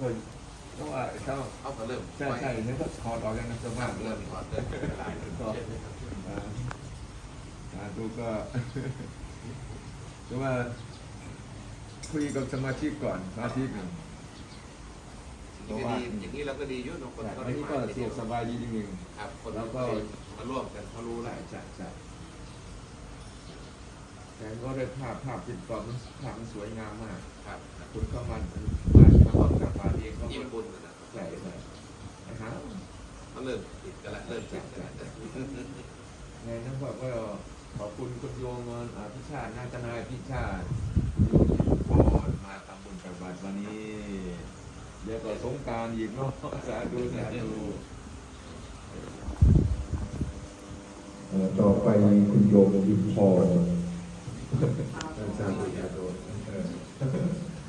ก็ก็ว่าเขาเอาก็เริ่มใช่ใช่เนี่ยก็ถอดออกกันนะสเริ่มามกเริ่มถอดเริ่มละลายก็อ่าสาธุก็ คือว่าคุยกับสมาชิกก่อนสมาชิกหนึ่งอย่างนี้ดีอย่างนี้เราก็ดีอยุ่เนอะคนแต่เขาอันได้นี้มาก็ทีสะเดีดยววกสบายดีนิดนึง ครับคนแล้วก็ มาร่วมกันเขารู้แหละ ใช่ใช่ใช่แต่ก็ได้ภาพภาพติดต่อมันภาพมันสวยงามมาก ครับ คุณเข้ามามามาห้องกับบาเองก็ ญี่ปุ่นนะนะ ใช่ใช่นะฮะ เขาเริ่มติดกันละเริ่มติดกันละไงนะพ่อก็ขอบคุณคุณโยมอ่าพิชาตินาตนายพิชาติโยมที่ก่อนมาทำบุญกับบาตรวันนี้เดี๋ยวก็สงกรารอีกเนาะสาธุสาธุเอ่อต่อไปคุณโยมวิพรสาธุสาธุเออ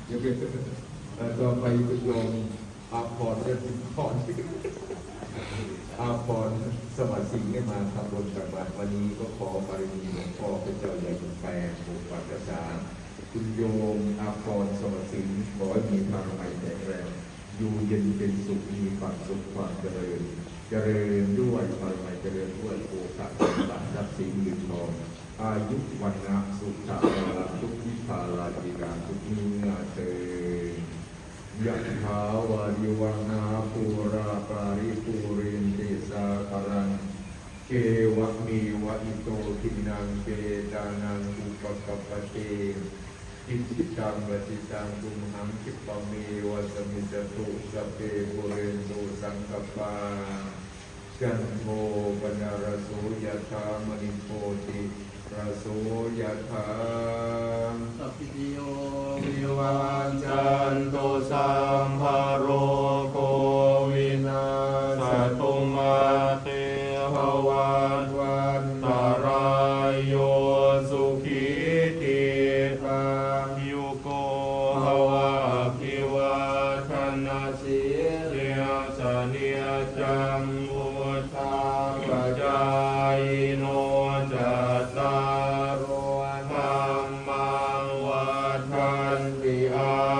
เดี๋ยวเป็นเอ่อต่อไปคุณโยมอาภรณ์เรื่องสิพร อาภรณ์สวัสดิ์สิงห์ได้มาทำบุญกับบาตรวันนี้ก็ขอบารมีหลวงพ่อพระเจ้าใหญ่คุณแปลงบุปักษาคุณโยมอาภรณ์สวัสดิ์สิงห์ขอให้มีความหมายแข็งแรงอยู่เย็นเป็นสุขมีความสุขความเจริญ เจริญด้วยความหมายเจริญด้วยโอภะสมบัติทรัพย์สินเงินทองอายุวันนะสุขะพละทุกทิพาลาจิราทุกนินาเตยะถาวาริวันาปูราปาริปูเรนเตสาคารัง เก วะมีวะอิโตทินังเปตานังอุปกัปปะเตอิจิตังวจิตังตุมหังคิปะเมวะสมิจตุสเปุเรนตุสังกปาจันโทปนารโสยธามณิโพติระโสยธาสัพพิโยวิวันจันโตสัมภโรโควินาศตุมาเต โยสุขีติตางยุโกภวะภิวาทนาสีเรียสเนียจัมมุตากระจายโนจัตตารุธรรมวัฏันติอา